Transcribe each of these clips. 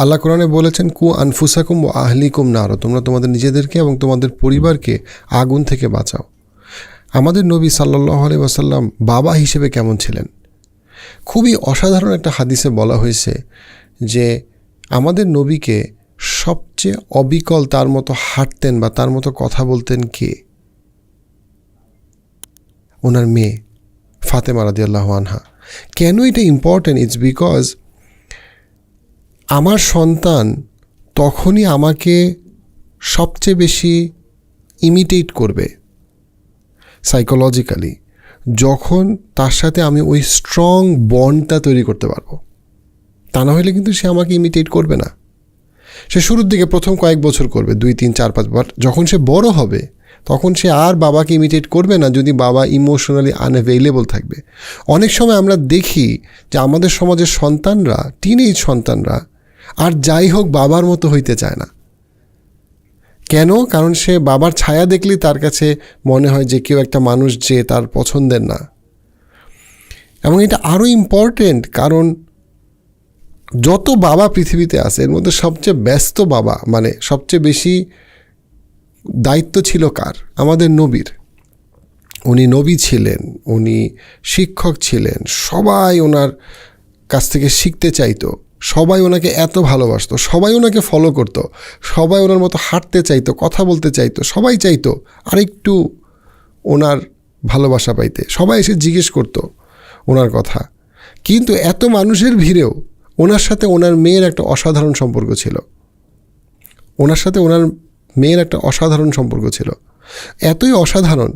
আল্লাহ কোরআনে বলেছেন, কু আনফুসাকুম ও আহলিকুম নারো তোমরা তোমাদের নিজেদেরকে এবং তোমাদের পরিবারকে আগুন থেকে বাঁচাও। আমাদের নবী সাল্লাহ আলি বাবা হিসেবে কেমন ছিলেন? খুবই অসাধারণ একটা হাদিসে বলা হয়েছে যে, আমাদের নবীকে সবচেয়ে অবিকল তার মতো হাঁটতেন বা তার মতো কথা বলতেন কে? ওনার মেয়ে, ফাতেমা রাদিয়াল্লাহ আনহা। কেন এটা ইম্পর্ট্যান্ট ইটস বিকজ আমার সন্তান তখনই আমাকে সবচেয়ে বেশি ইমিটেট করবে। সাইকোলজিক্যালি যখন তার সাথে আমি ওই স্ট্রং বন্ডটা তৈরি করতে পারব, তা না হলে কিন্তু সে আমাকে ইমিটেট করবে না। সে শুরুর দিকে প্রথম কয়েক বছর করবে, দুই, তিন, চার, পাঁচ বার যখন সে বড় হবে, তখন সে আর বাবাকে ইমিটেট করবে না যদি বাবা ইমোশনালি আনঅ্যাভেলেবল থাকবে। অনেক সময় আমরা দেখি যে আমাদের সমাজের সন্তানরা টিনেজ সন্তানরা আর যাই হোক বাবার মতো হইতে চায় না। কেন? কারণ সে বাবার ছায়া দেখলেই তার কাছে মনে হয় যে কেউ একটা মানুষ যে তার পছন্দের না। এবং এটা আরও ইম্পর্টেন্ট কারণ যত বাবা পৃথিবীতে আছে, এর মধ্যে সবচেয়ে ব্যস্ত বাবা মানে সবচেয়ে বেশি দায়িত্ব ছিল কার? আমাদের নবীর। উনি নবী ছিলেন, উনি শিক্ষক ছিলেন, সবাই ওনার কাছ থেকে শিখতে চাইতো। সবাই ওনাকে এত ভালোবাসতো, সবাই ওনাকে ফলো করতো, সবাই ওনার মতো হাঁটতে চাইতো, কথা বলতে চাইতো, সবাই চাইতো আরেকটু ওনার ভালোবাসা পাইতে, সবাই এসে জিজ্ঞেস করতো ওনার কথা। কিন্তু এত মানুষের ভিড়েও ওনার সাথে ওনার মেয়ের একটা অসাধারণ সম্পর্ক ছিল। ওনার সাথে ওনার মেয়ের একটা অসাধারণ সম্পর্ক ছিল। এতই অসাধারণ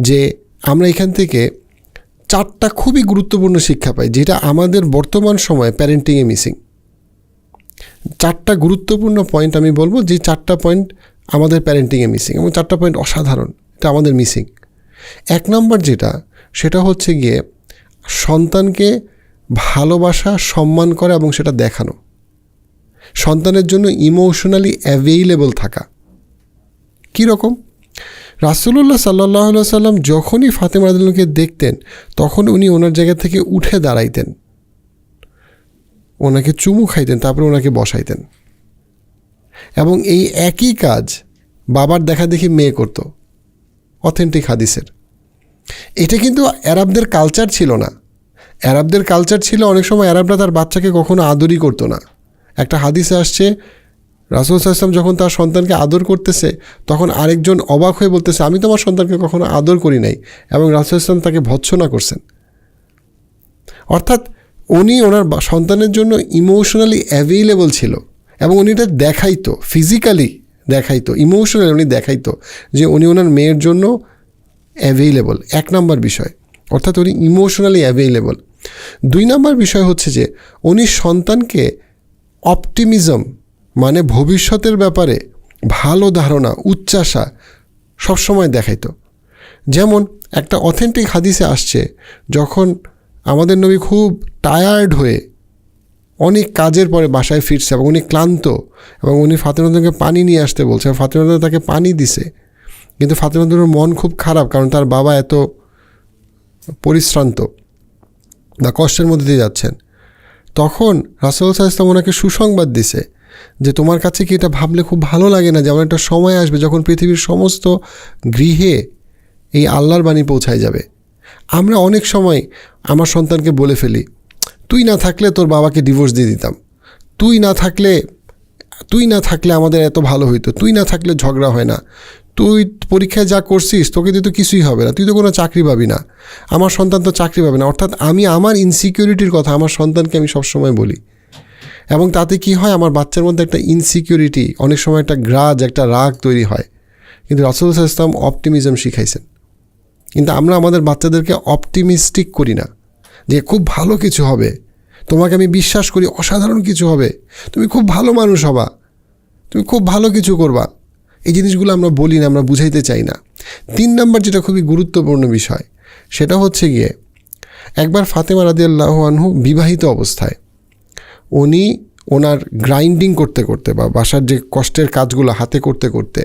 যে আমরা এখান থেকে চারটা খুবই গুরুত্বপূর্ণ শিক্ষা পাই যেটা আমাদের বর্তমান সময়ে প্যারেন্টিংয়ে মিসিং চারটা গুরুত্বপূর্ণ পয়েন্ট আমি বলব যে চারটা পয়েন্ট আমাদের প্যারেন্টিংয়ে মিসিং এবং চারটা পয়েন্ট অসাধারণ, এটা আমাদের মিসিং এক নম্বর যেটা, সেটা হচ্ছে গিয়ে সন্তানকে ভালোবাসা, সম্মান করা এবং সেটা দেখানো। সন্তানের জন্য ইমোশনালি অ্যাভেইলেবল থাকা। কীরকম? রাসুল্লাহ সাল্লাহ সাল্লাম যখনই ফাতেমা রাদিল্লাহকে দেখতেন, তখন উনি ওনার জায়গা থেকে উঠে দাঁড়াইতেন। ওনাকে চুমু খাইতেন, তারপরে ওনাকে বসাইতেন। এবং এই একই কাজ বাবার দেখা দেখি মেয়ে করত, অথেন্টিক হাদিসের। এটা কিন্তু অ্যারাবদের কালচার ছিল না। অ্যারাবদের কালচার ছিল, অনেক সময় অ্যারাবরা তার বাচ্চাকে কখনো আদরই করতো না। একটা হাদিসে আসছে রাসুল সাল্লাম যখন তার সন্তানকে আদর করতেছে, তখন আরেকজন অবাক হয়ে বলতেছে, আমি তোমার সন্তানকে কখনো আদর করি নাই। এবং রাসুল ইসলাম তাকে ভৎসনা করছেন। অর্থাৎ উনি ওনার সন্তানের জন্য ইমোশনালি অ্যাভেলেবল ছিল এবং উনি এটা দেখাইতো ফিজিক্যালি দেখাইতো ইমোশনালি উনি দেখাইতো যে উনি ওনার মেয়ের জন্য অ্যাভেলেবল এক নম্বর বিষয়, অর্থাৎ উনি ইমোশনালি অ্যাভেলেবল দুই নম্বর বিষয় হচ্ছে যে উনি সন্তানকে অপটিমিজম মানে ভবিষ্যতের ব্যাপারে ভালো ধারণা উচ্চাসা সবসময় দেখাইতো। যেমন একটা অথেন্টিক হাদিসে আসছে, যখন আমাদের নবী খুব টায়ার্ড হয়ে অনেক কাজের পরে বাসায় ফিরছে এবং উনি ক্লান্ত এবং উনি ফাতেমাকে পানি নিয়ে আসতে বলছে। ফাতেমা তাকে পানি দিছে। কিন্তু ফাতেমাদের মন খুব খারাপ কারণ তার বাবা এত পরিশ্রান্ত বা কষ্টের মধ্যে দিয়ে যাচ্ছেন। তখন রাসুল ইসলাম ওনাকে সুসংবাদ দিছে। যে তোমার কাছে কি এটা ভাবলে খুব ভালো লাগে না? যেমন একটা সময় আসবে যখন পৃথিবীর সমস্ত গৃহে এই আল্লাহর বাণী পৌঁছায় যাবে। আমরা অনেক সময় আমার সন্তানকে বলে ফেলি, তুই না থাকলে তোর বাবাকে ডিভোর্স দিয়ে দিতাম। তুই না থাকলে, তুই না থাকলে আমাদের এত ভালো হইতো। তুই না থাকলে ঝগড়া হয় না। তুই পরীক্ষায় যা করছিস, তোকে দিয়ে তো কিছুই হবে না। তুই তো কোনো চাকরি পাবি না। আমার সন্তান তো চাকরি পাবে না। অর্থাৎ আমি আমার ইনসিকিউরিটির কথা আমার সন্তানকে আমি সবসময় বলি। এবং তাতে কি হয়? আমার বাচ্চার মধ্যে একটা ইনসিকিউরিটি অনেক সময় একটা গ্রাজ একটা রাগ তৈরি হয়। কিন্তু রাসুল ইসলাম অপটিমিজম শিখাইছেন। কিন্তু আমরা আমাদের বাচ্চাদেরকে অপটিমিস্টিক করি না যে খুব ভালো কিছু হবে। তোমাকে আমি বিশ্বাস করি, অসাধারণ কিছু হবে। তুমি খুব ভালো মানুষ হবা। তুমি খুব ভালো কিছু করবা। এই জিনিসগুলো আমরা বলি না, আমরা বুঝাইতে চাই না। তিন নম্বর যেটা খুবই গুরুত্বপূর্ণ বিষয়, সেটা হচ্ছে গিয়ে, একবার ফাতেমা রাদিয়াল্লাহু আনহু বিবাহিত অবস্থায় উনি ওনার গ্রাইন্ডিং করতে করতে বা বাসার যে কষ্টের কাজগুলো হাতে করতে করতে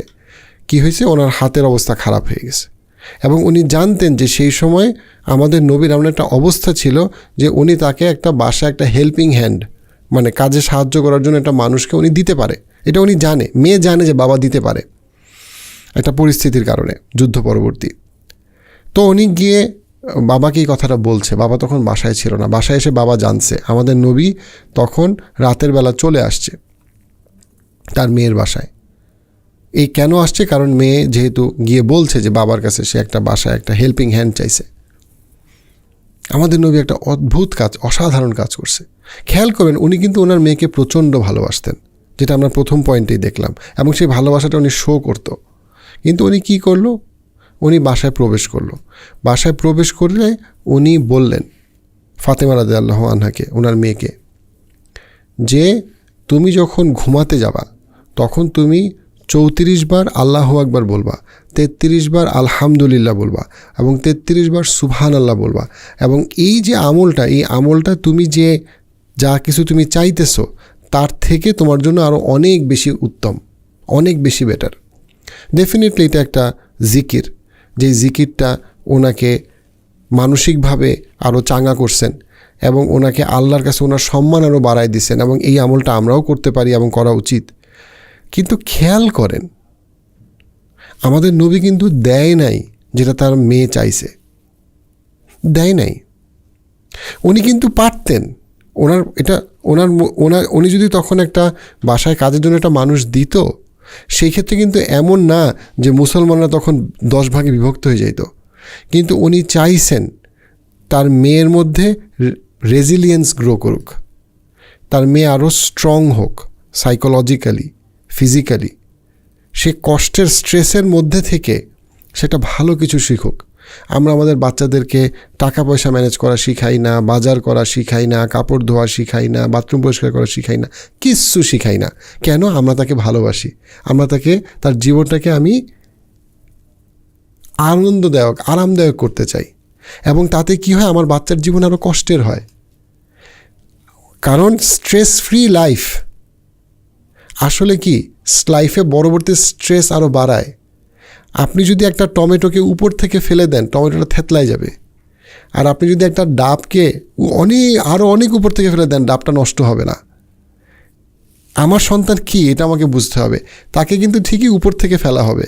কি হয়েছে? ওনার হাতের অবস্থা খারাপ হয়ে গেছে। এবং উনি জানতেন যে সেই সময় আমাদের নবীর এমন একটা অবস্থা ছিল যে উনি তাকে একটা বাসা একটা হেল্পিং হ্যান্ড মানে কাজে সাহায্য করার জন্য একটা মানুষকে উনি দিতে পারে। এটা উনি জানে। মেয়ে জানে যে বাবা দিতে পারে। একটা পরিস্থিতির কারণে, যুদ্ধ পরবর্তী। তো উনি গিয়ে বাবাকে এই কথাটা বলছে? বাবা তখন বাসায় ছিল না। বাসায় এসে বাবা জানছে। আমাদের নবী তখন রাতের বেলা চলে আসছে তার মেয়ের বাসায়। এই কেন আসছে? কারণ মেয়ে যেহেতু গিয়ে বলছে যে বাবার কাছে সে একটা বাসায় একটা হেল্পিং হ্যান্ড চাইছে। আমাদের নবী একটা অদ্ভুত কাজ, অসাধারণ কাজ করছে। খেয়াল করেন উনি কিন্তু ওনার মেয়েকে প্রচণ্ড ভালোবাসতেন, যেটা আমরা প্রথম পয়েন্টেই দেখলাম। এবং সেই ভালোবাসাটা উনি শো করতো। কিন্তু উনি কি করল? উনি বাসায় প্রবেশ করল। বাসায় প্রবেশ করলে উনি বললেন ফাতেমা রাদে আল্লাহ আনহাকে ওনার মেয়েকে, যে তুমি যখন ঘুমাতে যাবা, তখন তুমি চৌত্রিশ বার আল্লাহ আকবার বলবা, তেত্রিশ বার আলহামদুলিল্লাহ বলবা এবং তেত্রিশ বার সুবহান আল্লাহ বলবা এবং এই যে আমলটা, এই আমলটা তুমি যে যা কিছু তুমি চাইতেছো, তার থেকে তোমার জন্য আরও অনেক বেশি উত্তম, অনেক বেশি বেটার ডেফিনেটলি এটা একটা জিকির যেই জিকিরটা ওনাকে মানসিকভাবে আরও চাঙ্গা করছেন এবং ওনাকে আল্লাহর কাছে ওনার সম্মান আরও বাড়ায় দিচ্ছেন এবং এই আমলটা আমরাও করতে পারি এবং করা উচিত। কিন্তু খেয়াল করেন, আমাদের নবী কিন্তু দেয় নাই যেটা তার মেয়ে চাইছে। দেয় নাই। উনি কিন্তু পারতেন। ওনার এটা, ওনার ওনার, উনি যদি তখন একটা বাসায় কাজের জন্য একটা মানুষ দিত সেই ক্ষেত্রে কিন্তু এমন না যে মুসলমানরা তখন দশ ভাগে বিভক্ত হয়ে যাইত। কিন্তু উনি চাইছেন তার মেয়ের মধ্যে রেজিলিয়েন্স গ্রো করুক। তার মেয়ে আরও স্ট্রং হোক সাইকোলজিক্যালি ফিজিক্যালি সে কষ্টের স্ট্রেসের মধ্যে থেকে সেটা ভালো কিছু শিখুক। আমরা আমাদের বাচ্চাদেরকে টাকা পয়সা ম্যানেজ করা শিখাই না, বাজার করা শিখাই না, কাপড় ধোয়া শিখাই না বাথরুম পরিষ্কার করা শিখাই না, কিচ্ছু শিখাই না। কেন? আমরা তাকে ভালোবাসি। আমরা তাকে, তার জীবনটাকে আমি আনন্দদায়ক, আরামদায়ক করতে চাই। এবং তাতে কি হয়? আমার বাচ্চার জীবন আরও কষ্টের হয়। কারণ স্ট্রেস ফ্রি লাইফ আসলে কি? লাইফে পরবর্তী স্ট্রেস আরও বাড়ায়। আপনি যদি একটা টমেটোকে উপর থেকে ফেলে দেন, টমেটোটা থেতলায় যাবে। আর আপনি যদি একটা ডাবকে অনেক আরও অনেক উপর থেকে ফেলে দেন, ডাবটা নষ্ট হবে না। আমার সন্তান কি? এটা আমাকে বুঝতে হবে। তাকে কিন্তু ঠিকই উপর থেকে ফেলা হবে।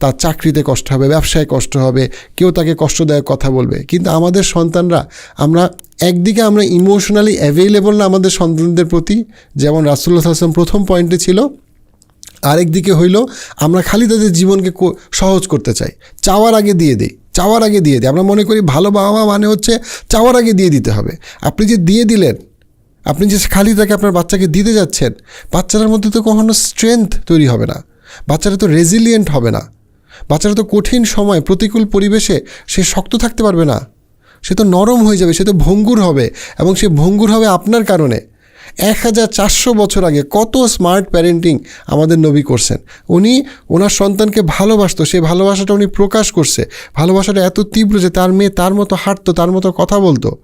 তার চাকরিতে কষ্ট হবে, ব্যবসায় কষ্ট হবে, কেউ তাকে কষ্টদায়ক কথা বলবে। কিন্তু আমাদের সন্তানরা, আমরা একদিকে আমরা ইমোশনালি অ্যাভেলেবল না আমাদের সন্তানদের প্রতি, যেমন রাসুল্লাহ আসলাম প্রথম পয়েন্টে ছিল আরেক দিকে হইল, আমরা খালি তাদের জীবনকে সহজ করতে চাই। চাওয়ার আগে দিয়ে দিই, চাওয়ার আগে দিয়ে দিই। আমরা মনে করি ভালো বাবা মা মানে হচ্ছে চাওয়ার আগে দিয়ে দিতে হবে। আপনি যে দিয়ে দিলেন, আপনি যে খালি তাকে আপনার বাচ্চাকে দিতে যাচ্ছেন, বাচ্চাটার মধ্যে তো কখনো স্ট্রেংথ তৈরি হবে না। বাচ্চারা তো রেজিলিয়েন্ট হবে না। বাচ্চারা তো কঠিন সময়, প্রতিকূল পরিবেশে সে শক্ত থাকতে পারবে না। সে তো নরম হয়ে যাবে, সে তো ভঙ্গুর হবে এবং সে ভঙ্গুর হবে আপনার কারণে। এক হাজার চারশো বছর আগে কত স্মার্ট প্যারেন্টিং আমাদের নবী করছেন। উনি ওনার সন্তানকে ভালোবাসতো, সেই ভালোবাসাটা উনি প্রকাশ করছে। ভালোবাসাটা এত তীব্র যে তার মেয়ে তার মতো হাঁটতো, তার মতো কথা বলতো।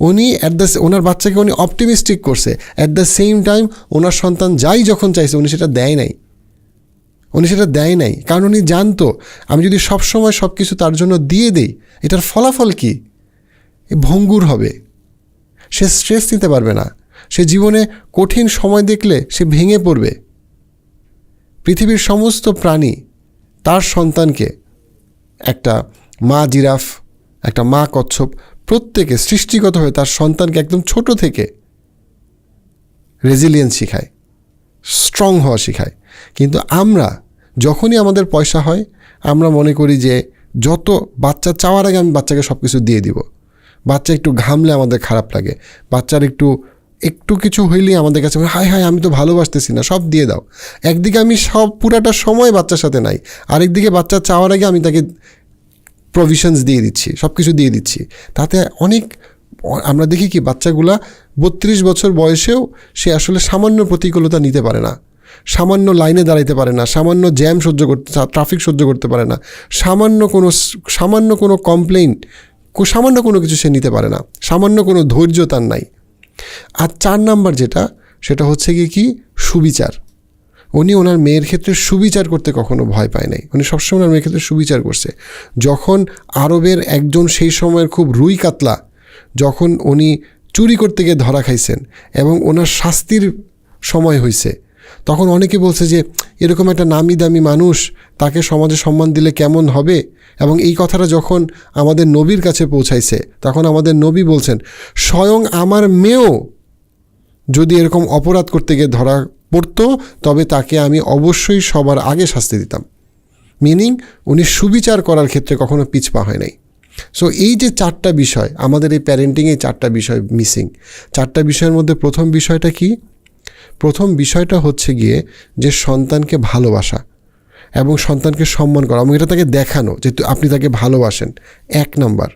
উনি অ্যাট দ্য ওনার বাচ্চাকে উনি অপটিমিস্টিক করছে। অ্যাট দ্য সেম টাইম ওনার সন্তান যাই যখন চাইছে, উনি সেটা দেয় নাই। উনি সেটা দেয় নাই। কারণ উনি জানতো, আমি যদি সবসময় সব কিছু তার জন্য দিয়ে দেই, এটার ফলাফল কি? ভঙ্গুর হবে। সে স্ট্রেস নিতে পারবে না। সে জীবনে কঠিন সময় দেখলে সে ভেঙে পড়বে। পৃথিবীর সমস্ত প্রাণী তার সন্তানকে, একটা মা জিরাফ, একটা মা কচ্ছপ, প্রত্যেকে সৃষ্টিগত হয়ে তার সন্তানকে একদম ছোট থেকে রেজিলিয়েন্স শেখায়, স্ট্রং হওয়া শেখায়। কিন্তু আমরা যখনই আমাদের পয়সা হয়, আমরা মনে করি যে যত বাচ্চা চাওয়ার আগে আমি বাচ্চাকে সব কিছু দিয়ে দিব। বাচ্চা একটু ঘামলে আমাদের খারাপ লাগে। বাচ্চার একটু একটু কিছু হইলেই আমাদের কাছে হয়, হায় আমি তো ভালোবাসতেছি না সব দিয়ে দাও। একদিকে আমি সব পুরাটা সময় বাচ্চার সাথে নাই আরেকদিকে বাচ্চা চাওয়ার আগে আমি তাকে প্রভিশনস দিয়ে দিচ্ছি সব কিছু দিয়ে দিচ্ছি। তাতে অনেক আমরা দেখি কি বাচ্চাগুলা বত্রিশ বছর বয়সেও সে আসলে সামান্য প্রতিকূলতা নিতে পারে না সামান্য লাইনে দাঁড়াইতে পারে না সামান্য জ্যাম সহ্য করতে ট্রাফিক সহ্য করতে পারে না সামান্য কোনো সামান্য কোনো কমপ্লেইন সামান্য কোনো কিছু সে নিতে পারে না সামান্য কোনো ধৈর্য তার নাই। আর চার নাম্বার যেটা, সেটা হচ্ছে গিয়ে কি? সুবিচার। উনি ওনার মেয়ের ক্ষেত্রে সুবিচার করতে কখনো ভয় পায় নাই। উনি সবসময় ওনার মেয়ের ক্ষেত্রে সুবিচার করছে। যখন আরবের একজন সেই সময়ের খুব রুই কাতলা, যখন উনি চুরি করতে গিয়ে ধরা খাইছেন এবং ওনার শাস্তির সময় হয়েছে তখন অনেকে বলছে যে, এরকম একটা নামি দামি মানুষ, তাকে সমাজে সম্মান দিলে কেমন হবে? এবং এই কথাটা যখন আমাদের নবীর কাছে পৌঁছাইছে, তখন আমাদের নবী বলছেন, স্বয়ং আমার মেয়েও যদি এরকম অপরাধ করতে গিয়ে ধরা পড়তো, তবে তাকে আমি অবশ্যই সবার আগে শাস্তি দিতাম। মিনিং উনি সুবিচার করার ক্ষেত্রে কখনো পিছপা হয় নাই। সো এই যে চারটা বিষয়, আমাদের এই প্যারেন্টিংয়ে চারটা বিষয় মিসিং চারটা বিষয়ের মধ্যে প্রথম বিষয়টা কি? প্রথম বিষয়টা হচ্ছে গিয়ে যে সন্তানকে ভালোবাসা। এবং সন্তানকে সম্মান করা এবং এটা তাকে দেখানো যে আপনি তাকে ভালোবাসেন। এক নাম্বার।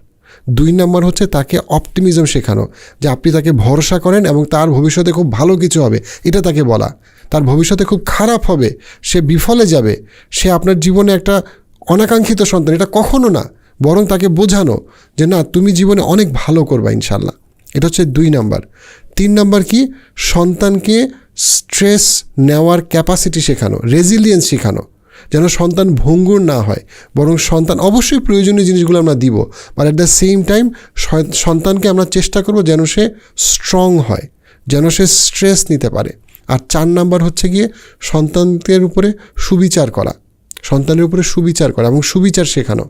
দুই নাম্বার হচ্ছে তাকে অপটিমিজম শেখানো যে আপনি তাকে ভরসা করেন এবং তার ভবিষ্যতে খুব ভালো কিছু হবে। এটা তাকে বলা। তার ভবিষ্যতে খুব খারাপ হবে, সে বিফলে যাবে, সে আপনার জীবনে একটা অনাকাঙ্ক্ষিত সন্তান। এটা কখনো না, বরং তাকে বোঝানো যে না, তুমি জীবনে অনেক ভালো করবা ইনশাল্লাহ এটা হচ্ছে দুই নাম্বার। তিন নাম্বার কি? সন্তানকে স্ট্রেস নেওয়ার ক্যাপাসিটি শেখানো রেজিলিয়েন্স শেখানো। যেন সন্তান ভঙ্গুর না হয়, বরং সন্তান অবশ্যই প্রয়োজনীয় জিনিসগুলো আমরা দিব। But at the same time সন্তানকে আমরা চেষ্টা করব যেন সে স্ট্রং হয়, যেন সে স্ট্রেস নিতে পারে। আর চার নাম্বার হচ্ছে গিয়ে সন্তানদের উপরে সুবিচার করা, সন্তানের উপরে সুবিচার করা এবং সুবিচার শেখানো।